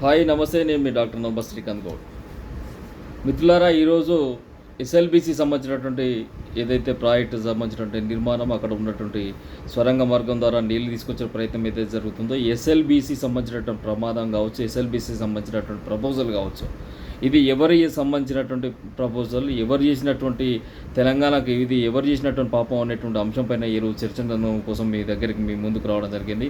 Hi నమస్తే నేను మీ డాక్టర్ నంబర్ శ్రీకాంత్ గౌడ్. మిత్రులారా ఈరోజు ఎస్ఎల్బిసి సంబంధించినటువంటి ఏదైతే ప్రాజెక్టు సంబంధించినటువంటి నిర్మాణం అక్కడ ఉన్నటువంటి స్వరంగ మార్గం ద్వారా నీళ్ళు తీసుకొచ్చే ప్రయత్నం ఏదైతే జరుగుతుందో ఎస్ఎల్బిసి సంబంధించినటువంటి ప్రమాదం కావచ్చు ఎస్ఎల్బిసి సంబంధించినటువంటి ప్రపోజల్ కావచ్చు. ఇది ఎవరి సంబంధించినటువంటి ప్రపోజల్ ఎవరు చేసినటువంటి తెలంగాణకు ఇది ఎవరు చేసినటువంటి పాపం అనేటువంటి అంశం పైన ఈరోజు చర్చను కోసం మీ దగ్గరికి మీ ముందుకు రావడం జరిగింది.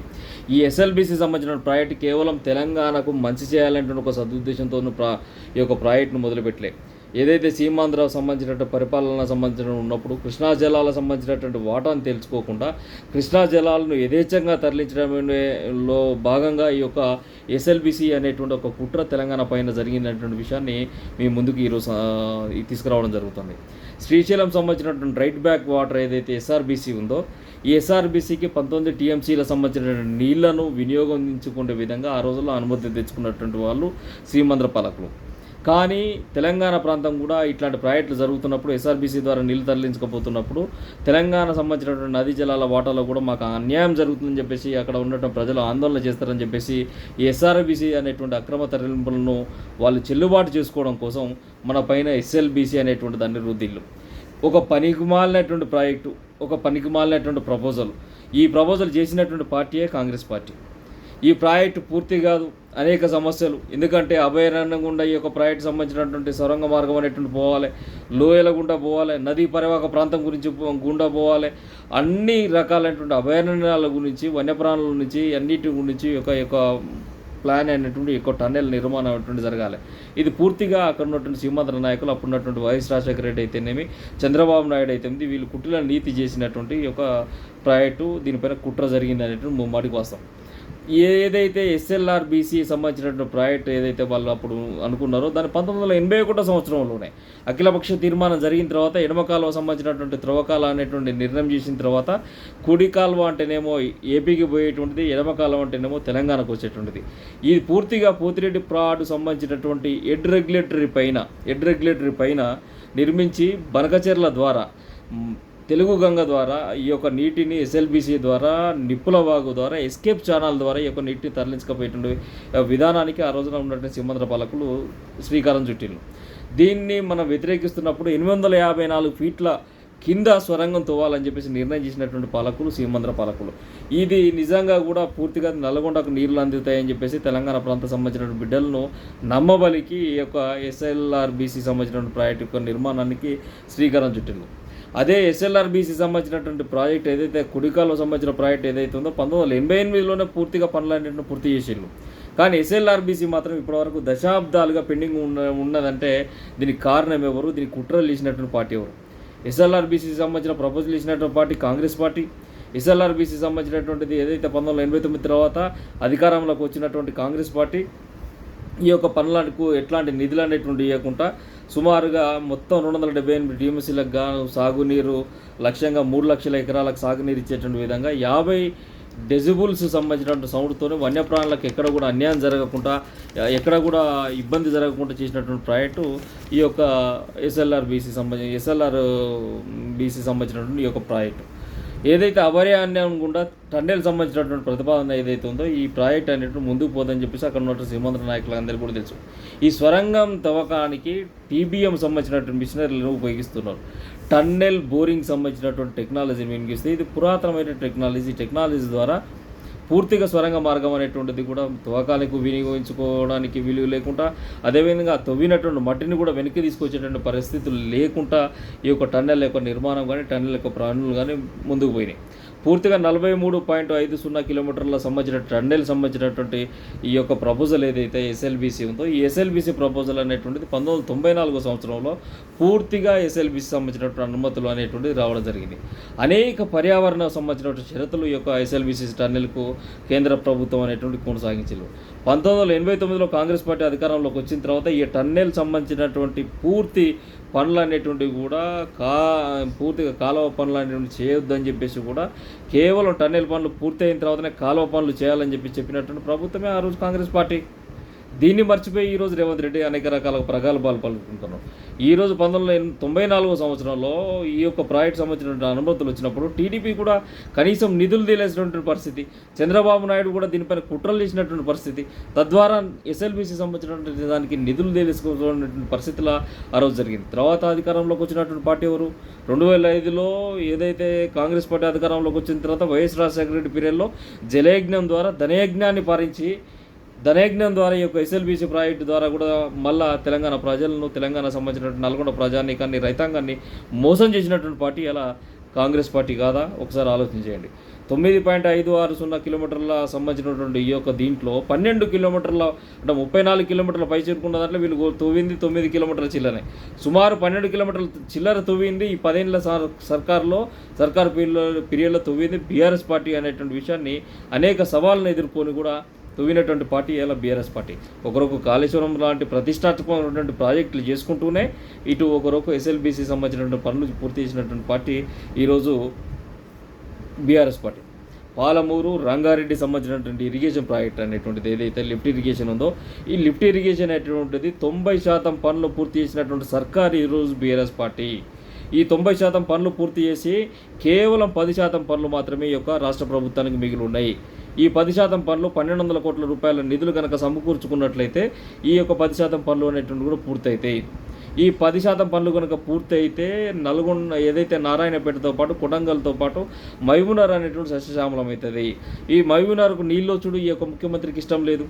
ఈ ఎస్ఎల్బిసి సంబంధించిన ప్రాజెక్ట్ కేవలం తెలంగాణకు మంచి చేయాలనేటువంటి ఒక సదుద్దేశంతో ప్రా ఈ యొక్క ప్రాజెక్టును మొదలుపెట్టలే. ఏదైతే సీమాంధ్రకు సంబంధించినటువంటి పరిపాలన సంబంధించిన ఉన్నప్పుడు కృష్ణా జలాలకు సంబంధించినటువంటి వాటాను తెలుసుకోకుండా కృష్ణా జలాలను యథేచ్ఛంగా తరలించడంలో భాగంగా ఈ యొక్క ఎస్ఎల్బిసి అనేటువంటి ఒక కుట్ర తెలంగాణ పైన జరిగినటువంటి విషయాన్ని మీ ముందుకు ఈరోజు తీసుకురావడం జరుగుతుంది. శ్రీశైలం సంబంధించినటువంటి రైట్ బ్యాక్ వాటర్ ఏదైతే ఎస్ఆర్బీసీ ఉందో ఈ ఎస్ఆర్బీసీకి పంతొమ్మిది టీఎంసీలకు సంబంధించిన నీళ్ళను వినియోగించుకునే విధంగా ఆ రోజుల్లో అనుమతి తెచ్చుకున్నటువంటి వాళ్ళు శ్రీమంద్ర పాలకులు. కానీ తెలంగాణ ప్రాంతం కూడా ఇట్లాంటి ప్రాజెక్టులు జరుగుతున్నప్పుడు ఎస్ఆర్బీసీ ద్వారా నీళ్ళు తరలించకపోతున్నప్పుడు తెలంగాణ సంబంధించినటువంటి నదీ జలాల వాటాలో కూడా మాకు అన్యాయం జరుగుతుందని చెప్పేసి అక్కడ ఉన్నటువంటి ప్రజలు ఆందోళన చేస్తారని చెప్పేసి ఈ ఎస్ఆర్బీసీ అనేటువంటి అక్రమ తరలింపులను వాళ్ళు చెల్లుబాటు చేసుకోవడం కోసం మన పైన ఎస్ఎల్బీసీ అనేటువంటి దాన్ని రుద్దిల్లు. ఒక పనికిమాలినటువంటి ప్రాజెక్టు ఒక పనికిమాలినటువంటి ప్రపోజల్. ఈ ప్రపోజల్ చేసినటువంటి పార్టీయే కాంగ్రెస్ పార్టీ. ఈ ప్రాజెక్టు పూర్తి కాదు. అనేక సమస్యలు. ఎందుకంటే అభయారణ్యం గుండా ఈ యొక్క ప్రాజెక్టు సంబంధించినటువంటి సొరంగ మార్గం అనేటువంటి పోవాలి. లోయల గుండా పోవాలి. నదీ పరివాహక ప్రాంతం గురించి గుండా పోవాలి. అన్ని రకాలైనటువంటి అభయారణ్యాల గురించి వన్యప్రాణుల నుంచి అన్నిటి గురించి ఒక యొక్క ప్లాన్ అయినటువంటి ఎక్కువ టన్నెల్ నిర్మాణం అనేటువంటి జరగాలి. ఇది పూర్తిగా అక్కడ ఉన్నటువంటి సీమాంధ్ర నాయకులు అప్పుడు ఉన్నటువంటి వైఎస్ రాజశేఖర రెడ్డి అయితేనేమి చంద్రబాబు నాయుడు అయితేనేమి వీళ్ళు కుట్రల నీతి చేసినటువంటి ఒక ప్రాజెక్టు దీనిపైన కుట్ర జరిగింది అనేటువంటి ముమ్మాటికి వాస్తవం. ఏదైతే ఎస్ఎల్ఆర్ బీసీ సంబంధించినటువంటి ప్రాజెక్ట్ ఏదైతే వాళ్ళు అప్పుడు అనుకున్నారో దాని పంతొమ్మిది వందల ఎనభై ఒకటో సంవత్సరంలోనే అఖిలపక్ష తీర్మానం జరిగిన తర్వాత ఎడమ కాలువ సంబంధించినటువంటి త్రవ్వకాల అనేటువంటి నిర్ణయం చేసిన తర్వాత కుడి కాలువ అంటేనేమో ఏపీకి పోయేటువంటిది ఎడమ కాలువ అంటేనేమో తెలంగాణకు వచ్చేటువంటిది. ఇది పూర్తిగా పోతిరెడ్డి ప్రాడ్ సంబంధించినటువంటి ఎడ్ రెగ్యులేటరీ పైన ఎడ్ రెగ్యులేటరీ పైన నిర్మించి బనకచెర్ల ద్వారా తెలుగు గంగ ద్వారా ఈ యొక్క నీటిని ఎస్ఎల్బిసి ద్వారా నిప్పుల వాగు ద్వారా ఎస్కేప్ ఛానల్ ద్వారా ఈ యొక్క నీటిని తరలించకపోయేటువంటి విధానానికి ఆ రోజున ఉన్నటువంటి సింహంద్ర పాలకులు శ్రీకారం చుట్టిండ్రు దీన్ని మనం వ్యతిరేకిస్తున్నప్పుడు ఎనిమిది వందల యాభై నాలుగు ఫీట్ల కింద స్వరంగం తోవాలని చెప్పేసి నిర్ణయం చేసినటువంటి పాలకులు సీమంద్ర పాలకులు. ఇది నిజంగా కూడా పూర్తిగా నల్గొండకు నీళ్ళు అందుతాయని చెప్పేసి తెలంగాణ ప్రాంతం సంబంధించినటువంటి బిడ్డలను నమ్మబలికి ఈ యొక్క ఎస్ఎల్ఆర్బీసీ సంబంధించినటువంటి ప్రాజెక్టు యొక్క నిర్మాణానికి శ్రీకారం చుట్టింది అదే ఎస్ఎల్ఆర్బీసీ సంబంధించినటువంటి ప్రాజెక్ట్ ఏదైతే కుడికాలో సంబంధించిన ప్రాజెక్ట్ ఏదైతే ఉందో పంతొమ్మిది వందల ఎనభై ఎనిమిదిలోనే పూర్తిగా పనులన్నింటిని పూర్తి చేసిండ్రు. కానీ ఎస్ఎల్ఆర్బీసీ మాత్రం ఇప్పటివరకు దశాబ్దాలుగా పెండింగ్ ఉన్న ఉన్నదంటే దీనికి కారణం ఎవరు? దీనికి కుట్రలు చేసినటువంటి పార్టీ ఎవరు? ఎస్ఎల్ఆర్బీసీకి సంబంధించిన ప్రపోజల్ ఇచ్చినటువంటి పార్టీ కాంగ్రెస్ పార్టీ. ఎస్ఎల్ఆర్బీసీ సంబంధించినటువంటిది ఏదైతే పంతొమ్మిది వందల ఎనభై తొమ్మిది తర్వాత అధికారంలోకి వచ్చినటువంటి కాంగ్రెస్ పార్టీ. ఈ యొక్క పనులకు ఎట్లాంటి నిధులు అనేటువంటి ఇవ్వకుండా సుమారుగా మొత్తం రెండు వందల డెబ్బై ఎనిమిది టీఎంసీలకు గాను సాగునీరు లక్ష్యంగా మూడు లక్షల ఎకరాలకు సాగునీరు ఇచ్చేటువంటి విధంగా యాభై డెజిబుల్స్ సంబంధించినటువంటి సౌండ్తోనే వన్యప్రాణులకు ఎక్కడ కూడా అన్యాయం జరగకుండా ఎక్కడ కూడా ఇబ్బంది జరగకుండా చేసినటువంటి ప్రాజెక్టు ఈ యొక్క ఎస్ఎల్ఆర్ బీసీ సంబంధించి ఎస్ఎల్ఆర్ బీసీ సంబంధించినటువంటి ఈ యొక్క ప్రాజెక్టు. ఏదైతే అభయారణ్యం గుండా టన్నెల్ సంబంధించినటువంటి ప్రతిపాదన ఏదైతే ఉందో ఈ ప్రాజెక్ట్ అనేటువంటి ముందుకు పోదని చెప్పేసి అక్కడ ఉన్నటువంటి సీమాంధ్ర నాయకులందరికీ కూడా తెలుసు. ఈ స్వరంగం తవ్వకానికి టీబీఎం సంబంధించినటువంటి మిషనరీలను ఉపయోగిస్తున్నారు. టన్నెల్ బోరింగ్ సంబంధించినటువంటి టెక్నాలజీని వినిపిస్తే ఇది పురాతనమైన టెక్నాలజీ టెక్నాలజీ ద్వారా పూర్తిగా స్వరంగ మార్గం అనేటువంటిది కూడా తవ్వకాలకు వినియోగించుకోవడానికి వీలు లేకుండా అదేవిధంగా తవ్వినటువంటి మట్టిని కూడా వెనక్కి తీసుకొచ్చేటువంటి పరిస్థితులు లేకుండా ఈ యొక్క టన్నెల్ యొక్క నిర్మాణం కానీ టన్నెల్ యొక్క ప్రాణులు కానీ ముందుకు పోయినాయి. పూర్తిగా నలభై మూడు పాయింట్ ఐదు సున్నా కిలోమీటర్ల సంబంధించిన టన్నెల్ సంబంధించినటువంటి ఈ యొక్క ప్రపోజల్ ఏదైతే ఎస్ఎల్బీసీ ఉందో ఈ ఎస్ఎల్బీసీ ప్రపోజల్ అనేటువంటిది పంతొమ్మిది వందల తొంభై నాలుగో సంవత్సరంలో పూర్తిగా ఎస్ఎల్బీసీ సంబంధించినటువంటి అనుమతులు అనేటువంటిది రావడం జరిగింది. అనేక పర్యావరణ సంబంధించినటువంటి షరతులు ఈ యొక్క ఎస్ఎల్బీసీ టన్నెల్కు కేంద్ర ప్రభుత్వం అనేటువంటి కొనసాగించారు పంతొమ్మిది వందల ఎనభై తొమ్మిదిలో కాంగ్రెస్ పార్టీ అధికారంలోకి వచ్చిన తర్వాత ఈ టన్నెల్ సంబంధించినటువంటి పూర్తి పనులు అనేటువంటివి కూడా కా పూర్తిగా కాలువ పనులు అనేటువంటి చేయొద్దని చెప్పేసి కూడా కేవలం టన్నెల్ పనులు పూర్తయిన తర్వాతనే కాలువ పనులు చేయాలని చెప్పి చెప్పినటువంటి ప్రభుత్వమే ఆ రోజు కాంగ్రెస్ పార్టీ. దీన్ని మర్చిపోయి ఈరోజు రేవంత్ రెడ్డి అనేక రకాల ప్రగల్భాలు పలుకుంటున్నాడు ఈరోజు పంతొమ్మిది వందల తొంభై నాలుగో సంవత్సరంలో ఈ యొక్క ప్రాజెక్ట్ సంబంధించిన అనుమతులు వచ్చినప్పుడు టీడీపీ కూడా కనీసం నిధులు తేలేసినటువంటి పరిస్థితి చంద్రబాబు నాయుడు కూడా దీనిపైన కుట్రలు చేసినటువంటి పరిస్థితి తద్వారా ఎస్ఎల్బీసీ సంబంధించినటువంటి దానికి నిధులు తేలేసుకోవాలనేటువంటి పరిస్థితుల ఆ రోజు జరిగింది. తర్వాత అధికారంలోకి వచ్చినటువంటి పార్టీ ఎవరు? రెండు వేల ఐదులో ఏదైతే కాంగ్రెస్ పార్టీ అధికారంలోకి వచ్చిన తర్వాత వైఎస్ రాజశేఖర రెడ్డి పీరియడ్లో జలయజ్ఞం ద్వారా ధనయజ్ఞాన్ని పారించి ధనయజ్ఞం ద్వారా ఈ యొక్క ఎస్ఎల్బీసీ ప్రాజెక్టు ద్వారా కూడా మళ్ళా తెలంగాణ ప్రజలను తెలంగాణ సంబంధించినటువంటి నల్గొండ ప్రజానీకాన్ని రైతాంగాన్ని మోసం చేసినటువంటి పార్టీ అలా కాంగ్రెస్ పార్టీ కాదా? ఒకసారి ఆలోచించేయండి. తొమ్మిది పాయింట్ ఐదు ఆరు సున్నా కిలోమీటర్ల సంబంధించినటువంటి ఈ యొక్క దీంట్లో పన్నెండు కిలోమీటర్ల అంటే ముప్పై నాలుగు కిలోమీటర్ల పై చేరుకున్న దాంట్లో వీళ్ళు గో- తవ్వింది తొమ్మిది కిలోమీటర్ల చిల్లరనే సుమారు పన్నెండు కిలోమీటర్ల చిల్లర తవ్వింది ఈ పదేళ్ళ సర్కార్లో సర్కార్ పీరియడ్లో పీరియడ్లో తవ్వింది బీఆర్ఎస్ పార్టీ అనేటువంటి విషయాన్ని అనేక సవాళ్ళను ఎదుర్కొని కూడా తువ్వినటువంటి పార్టీ ఇలా బీఆర్ఎస్ పార్టీ? ఒకరొక కాళేశ్వరం లాంటి ప్రతిష్టాత్మకమైనటువంటి ప్రాజెక్టులు చేసుకుంటూనే ఇటు ఒకరొక ఎస్ఎల్బీసీ సంబంధించినటువంటి పనులు పూర్తి చేసినటువంటి పార్టీ ఈరోజు బీఆర్ఎస్ పార్టీ. పాలమూరు రంగారెడ్డి సంబంధించినటువంటి ఇరిగేషన్ ప్రాజెక్ట్ అనేటువంటిది ఏదైతే లిఫ్ట్ ఇరిగేషన్ ఉందో ఈ లిఫ్ట్ ఇరిగేషన్ అనేటువంటిది తొంభై శాతం పనులు పూర్తి చేసినటువంటి సర్కార్ ఈరోజు బీఆర్ఎస్ పార్టీ. ఈ తొంభై శాతం పనులు పూర్తి చేసి కేవలం పది శాతం పనులు మాత్రమే ఈ యొక్క రాష్ట్ర ప్రభుత్వానికి మిగిలి ఉన్నాయి. ఈ పది శాతం పనులు పన్నెండు వందల కోట్ల రూపాయల నిధులు కనుక సమకూర్చుకున్నట్లయితే ఈ యొక్క పది శాతం పనులు అనేటువంటి కూడా పూర్తయితాయి. ఈ పది శాతం పనులు కనుక పూర్తి అయితే నల్గొండ ఏదైతే నారాయణపేటతో పాటు కొడంగల్తో పాటు మైమునార్ అనేటువంటి సస్యశ్యామలం అవుతుంది. ఈ మైమునార్కు నీళ్ళు చూడు ఈ యొక్క ముఖ్యమంత్రికి ఇష్టం లేదు.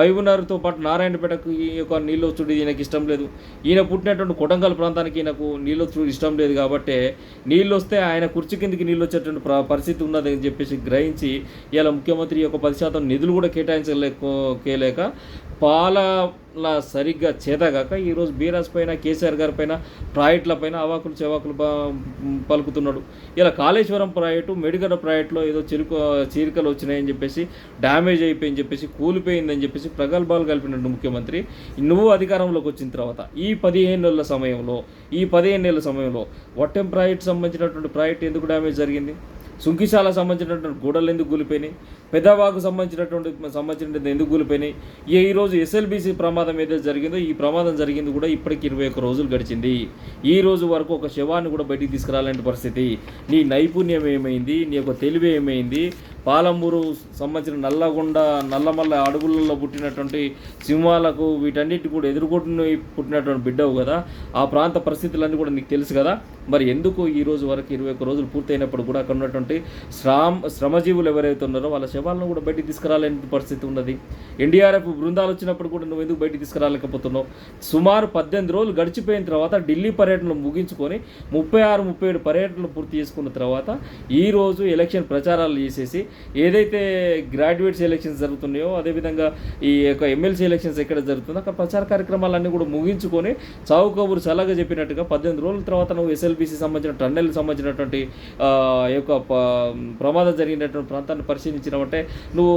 మైమునార్తో పాటు నారాయణపేటకు ఈ యొక్క నీళ్ళు చూడు ఈయనకి ఇష్టం లేదు. ఈయన పుట్టినటువంటి కొడంగల్ ప్రాంతానికి ఈయనకు నీళ్ళు చూడు ఇష్టం లేదు కాబట్టి నీళ్ళు వస్తే ఆయన కుర్చీ కిందికి నీళ్ళు వచ్చేటువంటి పరిస్థితి పరిస్థితి ఉన్నదని చెప్పేసి గ్రహించి ఇలా ముఖ్యమంత్రి యొక్క పది శాతం నిధులు కూడా కేటాయించలేక పాలన సరిగ్గా చేతగాక ఈరోజు బీరాస్ పైన కేసీఆర్ గారి పైన ప్రాజెక్టుల పైన అవాకులు చెవాకులు పలుకుతున్నాడు. ఇలా కాళేశ్వరం ప్రాజెక్టు మెడికల్ ప్రాజెక్టులో ఏదో చిరుకు చీరికలు వచ్చినాయని చెప్పేసి డ్యామేజ్ అయిపోయిందని చెప్పేసి కూలిపోయిందని చెప్పేసి ప్రగల్భాలు కలిపినట్టు ముఖ్యమంత్రి. నువ్వు అధికారంలోకి వచ్చిన తర్వాత ఈ పదిహేను నెలల సమయంలో ఈ పదిహేను నెలల సమయంలో వట్టెం ప్రాజెక్ట్ సంబంధించినటువంటి ప్రాజెక్ట్ ఎందుకు డ్యామేజ్ జరిగింది? సుంకిశాల సంబంధించినటువంటి గోడలు ఎందుకు కూలిపోయినాయి? పెద్దవాకు సంబంధించినటువంటి సంబంధించినటువంటి ఎందుకు కూలిపోయినాయి? ఈ ఈరోజు ఎస్ఎల్బీసీ ప్రమాదం ఏదైతే జరిగిందో ఈ ప్రమాదం జరిగింది కూడా ఇప్పటికి ఇరవై ఒక్క రోజులు గడిచింది. ఈ రోజు వరకు ఒక శవాన్ని కూడా బయటికి తీసుకురాలంటే పరిస్థితి. నీ నైపుణ్యం ఏమైంది? నీ యొక్క తెలివి ఏమైంది? పాలమూరు సంబంధించిన నల్లగొండ నల్లమల్ల అడుగులలో పుట్టినటువంటి సింహాలకు వీటన్నిటి కూడా ఎదుర్కొంటున్న పుట్టినటువంటి బిడ్డవు కదా. ఆ ప్రాంత పరిస్థితులన్నీ కూడా నీకు తెలుసు కదా. మరి ఎందుకు ఈ రోజు వరకు ఇరవై ఒక్క రోజులు పూర్తయినప్పుడు కూడా అక్కడ ఉన్నటువంటి శ్రామ శ్రమజీవులు ఎవరైతే ఉన్నారో వాళ్ళ శవాలను కూడా బయటికి తీసుకురాలేని పరిస్థితి ఉన్నది. ఎన్డీఆర్ఎఫ్ బృందాలు వచ్చినప్పుడు కూడా నువ్వు ఎందుకు బయటికి తీసుకురాలేకపోతున్నావు? సుమారు పద్దెనిమిది రోజులు గడిచిపోయిన తర్వాత ఢిల్లీ పర్యటనలు ముగించుకొని ముప్పై ఆరు ముప్పై ఏడు పర్యటనలు పూర్తి చేసుకున్న తర్వాత ఈరోజు ఎలక్షన్ ప్రచారాలు చేసేసి ఏదైతే గ్రాడ్యుయేట్స్ ఎలక్షన్స్ జరుగుతున్నాయో అదేవిధంగా ఈ యొక్క ఎమ్మెల్సీ ఎలక్షన్స్ ఎక్కడ జరుగుతుందో అక్కడ ప్రచార కార్యక్రమాలన్నీ కూడా ముగించుకొని చావు కబురు చల్లగా చెప్పినట్టుగా పద్దెనిమిది రోజుల తర్వాత నువ్వు ఎస్ఎల్బీసీ సంబంధించిన టన్నెల్ సంబంధించినటువంటి యొక్క ప్రమాదం జరిగినటువంటి ప్రాంతాన్ని పరిశీలించినామంటే నువ్వు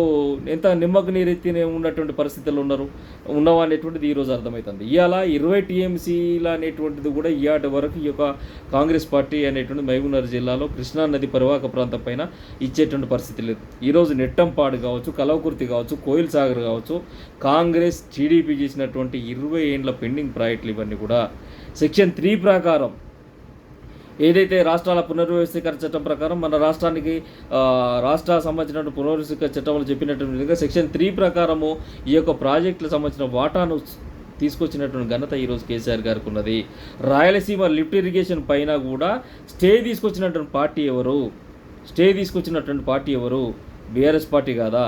ఎంత నిమ్మకు నీరెత్తి ఉన్నటువంటి పరిస్థితుల్లో ఉన్నారు ఉన్నావా అనేటువంటిది ఈరోజు అర్థమవుతుంది. ఇవాళ ఇరవై టీఎంసీల అనేటువంటిది కూడా ఇవాటి వరకు ఈ యొక్క కాంగ్రెస్ పార్టీ అనేటువంటి మహబూబ్నగర్ జిల్లాలో కృష్ణా నది పరివాహక ప్రాంతం పైన ఇచ్చేటువంటి పరిస్థితి లేదు. ఈరోజు నెట్టంపాడు కావచ్చు కలవకుర్తి కావచ్చు కోయిల్ సాగర్ కావచ్చు కాంగ్రెస్ టీడీపీ చేసినటువంటి ఇరవై ఏండ్ల పెండింగ్ ప్రాజెక్టులు ఇవన్నీ కూడా సెక్షన్ త్రీ ప్రకారం ఏదైతే రాష్ట్రాల పునర్వ్యవస్థీకరణ చట్టం ప్రకారం మన రాష్ట్రానికి ఆ, రాష్ట్ర సంబంధించిన పునర్వ్యవస్థీకరణ చట్టంలో చెప్పినటువంటి విధంగా సెక్షన్ త్రీ ప్రకారము ఈ యొక్క ప్రాజెక్టులకు సంబంధించిన వాటాను తీసుకొచ్చినటువంటి ఘనత ఈరోజు కేసీఆర్ గారికి ఉన్నది. రాయలసీమ లిఫ్ట్ ఇరిగేషన్ పైన కూడా స్టే తీసుకొచ్చినటువంటి పార్టీ ఎవరు? స్టే తీసుకొచ్చినటువంటి పార్టీ ఎవరు? బీఆర్ఎస్ పార్టీ కాదా?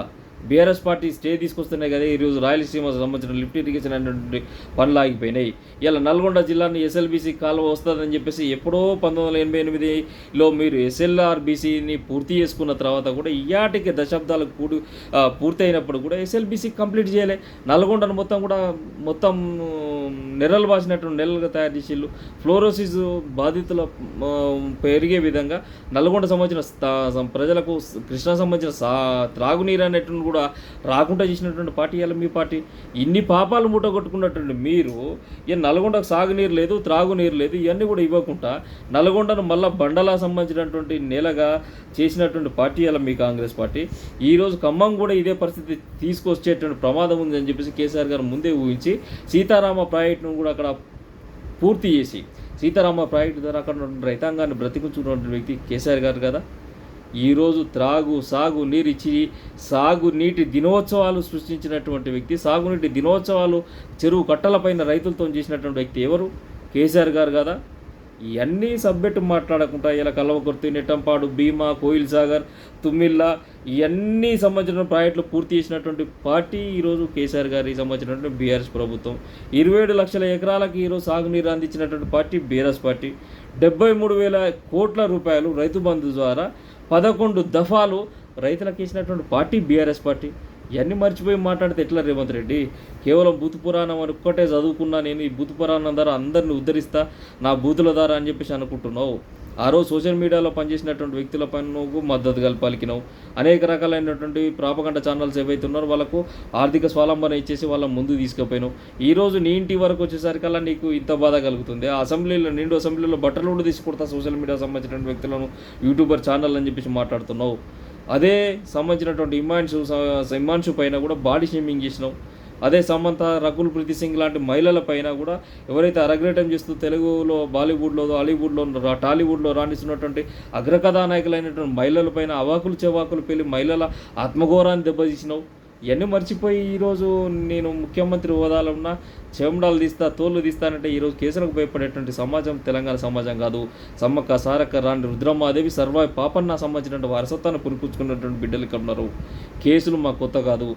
బీఆర్ఎస్ పార్టీ స్టే తీసుకొస్తున్నాయి కదా ఈరోజు రాయలసీమ సంబంధించిన లిఫ్ట్ ఇరిగేషన్ అనేటువంటి పనులు ఆగిపోయినాయి. ఇలా నల్గొండ జిల్లాని ఎస్ఎల్బీసీ కాలువ వస్తుందని చెప్పేసి ఎప్పుడో పంతొమ్మిది వందల ఎనభై ఎనిమిదిలో మీరు ఎస్ఎల్ఆర్బీసీని పూర్తి చేసుకున్న తర్వాత కూడా ఇయాటికి దశాబ్దాలకు కూడి పూర్తి అయినప్పుడు కూడా ఎస్ఎల్బీసీ కంప్లీట్ చేయలే. నల్గొండను మొత్తం కూడా మొత్తం నెర్రలు బాసినటువంటి నెలలుగా తయారు చేసిళ్ళు. ఫ్లోరోసిస్ బాధితుల పెరిగే విధంగా నల్గొండ సంబంధించిన ప్రజలకు కృష్ణా సంబంధించిన సా త్రాగునీరు అనేటువంటి కూడా రాకుండా చేసినటువంటి పార్టీ ఇవాళ మీ పార్టీ. ఇన్ని పాపాలు మూటగొట్టుకున్నటువంటి మీరు ఈ నల్గొండకు సాగునీరు లేదు త్రాగునీరు లేదు ఇవన్నీ కూడా ఇవ్వకుండా నల్గొండను మళ్ళీ బండలా సంబంధించినటువంటి నేలగా చేసినటువంటి పార్టీ ఇవాళ మీ కాంగ్రెస్ పార్టీ. ఈరోజు ఖమ్మం కూడా ఇదే పరిస్థితి తీసుకొచ్చేటువంటి ప్రమాదం ఉందని చెప్పేసి కేసీఆర్ గారు ముందే ఊహించి సీతారామ ప్రాజెక్టును కూడా అక్కడ పూర్తి చేసి సీతారామ ప్రాజెక్టు ద్వారా అక్కడ రైతాంగాన్ని బ్రతికించుకున్నటువంటి వ్యక్తి కేసీఆర్ గారు కదా? ఈరోజు త్రాగు సాగు నీరు ఇచ్చి సాగు నీటి దినోత్సవాలు సృష్టించినటువంటి వ్యక్తి సాగునీటి దినోత్సవాలు చెరువు కట్టలపైన రైతులతో చేసినటువంటి వ్యక్తి ఎవరు? కేసీఆర్ గారు కదా? ఇవన్నీ సబ్జెక్టు మాట్లాడకుండా ఇలా కల్వకుర్తి నెట్టంపాడు భీమా కోయిల్ సాగర్ తుమ్మిళ్ళ ఇవన్నీ సంబంధించిన ప్రాజెక్టులు పూర్తి చేసినటువంటి పార్టీ ఈరోజు కేసీఆర్ గారికి సంబంధించినటువంటి బీఆర్ఎస్ ప్రభుత్వం. ఇరవై ఏడు లక్షల ఎకరాలకు ఈరోజు సాగునీరు అందించినటువంటి పార్టీ బీఆర్ఎస్ పార్టీ. డెబ్బై మూడు వేల కోట్ల రూపాయలు రైతు బంధు ద్వారా పదకొండు దఫాలు రైతులకు ఇచ్చినటువంటి పార్టీ బీఆర్ఎస్ పార్టీ. ఇవన్నీ మర్చిపోయి మాట్లాడితే ఎట్లా రేవంత్ రెడ్డి? కేవలం భూత పురాణం అని ఒక్కటే చదువుకున్నా నేను ఈ భూత పురాణం ద్వారా అందరిని ఉద్ధరిస్తా నా బూతుల ద్వారా అని చెప్పేసి అనుకుంటున్నావు. ఆ రోజు సోషల్ మీడియాలో పనిచేసినటువంటి వ్యక్తుల పైన నువ్వు మద్దతు పలికినావు. అనేక రకాలైనటువంటి ప్రాపగంట ఛానల్స్ ఏవైతే ఉన్నారో వాళ్ళకు ఆర్థిక స్వాలంబన ఇచ్చేసి వాళ్ళ ముందు తీసుకుపోయినావు. ఈ రోజు నీ ఇంటి వరకు వచ్చేసరికల్లా నీకు ఇంత బాధ కలుగుతుంది. ఆ అసెంబ్లీలో నిండు అసెంబ్లీలో బట్టలు కూడా తీసుకుడతా సోషల్ మీడియా సంబంధించిన వ్యక్తులను యూట్యూబర్ ఛానల్ అని చెప్పేసి మాట్లాడుతున్నావు. అదే సంబంధించినటువంటి ఇమాన్షు ఇమాన్షు పైన కూడా బాడీ షేమింగ్ చేసినాం. అదే సమంత రకుల్ ప్రీతి సింగ్ లాంటి మహిళల పైన కూడా ఎవరైతే అరగ్రేటం చేస్తూ తెలుగులో బాలీవుడ్లో హాలీవుడ్లో టాలీవుడ్లో రాణిస్తున్నటువంటి అగ్రకథానాయకులైనటువంటి మహిళల పైన అవాకులు చెవాకులు పెళ్ళి మహిళల ఆత్మఘోరాన్ని దెబ్బతీసినావు ఇవన్నీ మర్చిపోయి ఈరోజు నేను ముఖ్యమంత్రి హోదాలో ఉన్న చెమడాలు తీస్తా తోళ్ళు తీస్తానంటే ఈరోజు కేసులకు భయపడేటువంటి సమాజం తెలంగాణ సమాజం కాదు. సమ్మక్క సారక్క రాణి రుద్రమ్మాదేవి సర్వ పాపన్న సంబంధించినటువంటి వారసత్వాన్ని పురిపుచ్చుకున్నటువంటి బిడ్డలు ఇక్కడ ఉన్నారు. కేసులు మా కొత్త కాదు.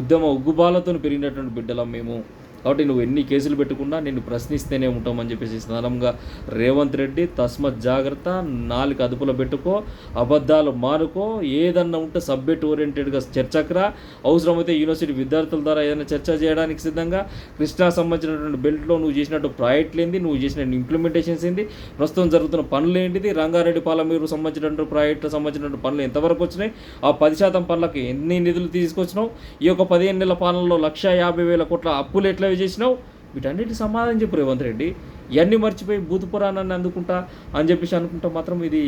ఉద్యమ ఉగ్గుబాలతో పెరిగినటువంటి బిడ్డలం మేము. కాబట్టి నువ్వు ఎన్ని కేసులు పెట్టుకున్నా నిన్ను ప్రశ్నిస్తేనే ఉంటామని చెప్పేసి స్థానంగా రేవంత్ రెడ్డి తస్మత్ జాగ్రత్త నాలుగు అదుపులో పెట్టుకో అబద్ధాలు మానుకో ఏదన్నా ఉంటే సబ్జెక్ట్ ఓరియంటెడ్గా చర్చకురా. అవసరమైతే యూనివర్సిటీ విద్యార్థుల ద్వారా ఏదైనా చర్చ చేయడానికి సిద్ధంగా. కృష్ణా సంబంధించినటువంటి బెల్ట్లో నువ్వు చేసినట్టు ప్రాజెక్టులు ఏంది నువ్వు చేసిన ఇంప్లిమెంటేషన్స్ ఏంది? ప్రస్తుతం జరుగుతున్న పనులు ఏంటిది? రంగారెడ్డి పాలమీరు సంబంధించినటువంటి ప్రాజెక్టులకు సంబంధించినటువంటి పనులు ఎంతవరకు వచ్చినాయి? ఆ పది శాతం పనులకు ఎన్ని నిధులు తీసుకొచ్చినావు? ఈ యొక్క పదిహేను నెలల పాలనలో లక్ష యాభై వేల కోట్ల అప్పులు ఎట్లా చేసినావు వీటన్నిటి సమాధానం చెప్పు రేవంత్ రెడ్డి. ఇవన్నీ మర్చిపోయి భూత పురాణాన్ని అందుకుంటా అని చెప్పేసి అనుకుంటా మాత్రం ఇది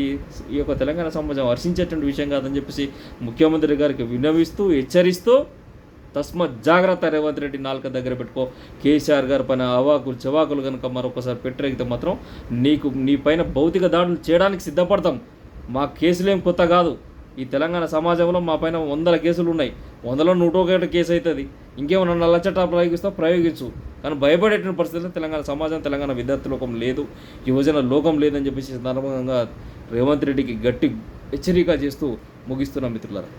ఈ యొక్క తెలంగాణ సమాజం హర్షించేటువంటి విషయం కాదని చెప్పేసి ముఖ్యమంత్రి గారికి విన్నవిస్తూ హెచ్చరిస్తూ తస్మత్ జాగ్రత్త రేవంత్ రెడ్డి నాలుక దగ్గర పెట్టుకో. కేసీఆర్ గారి పైన అవాకులు చవాకులు కనుక మరొకసారి పెట్టరేగితే మాత్రం నీకు నీ పైన భౌతిక దాడులు చేయడానికి సిద్ధపడతాం. మా కేసులేం కొత్త కాదు. ఈ తెలంగాణ సమాజంలో మా పైన వందల కేసులు ఉన్నాయి. వందలో నూట ఒకటి కేసు అవుతుంది ఇంకేమన్నా నల్ల చట్టాలు ప్రయోగిస్తా ప్రయోగించు. కానీ భయపడేటువంటి పరిస్థితుల్లో తెలంగాణ సమాజం తెలంగాణ విద్యార్థి లోకం లేదు. యువజన లోకం లేదని చెప్పేసి సందర్భంగా రేవంత్ రెడ్డికి గట్టి హెచ్చరిక చేస్తూ ముగిస్తున్నాం మిత్రులారా.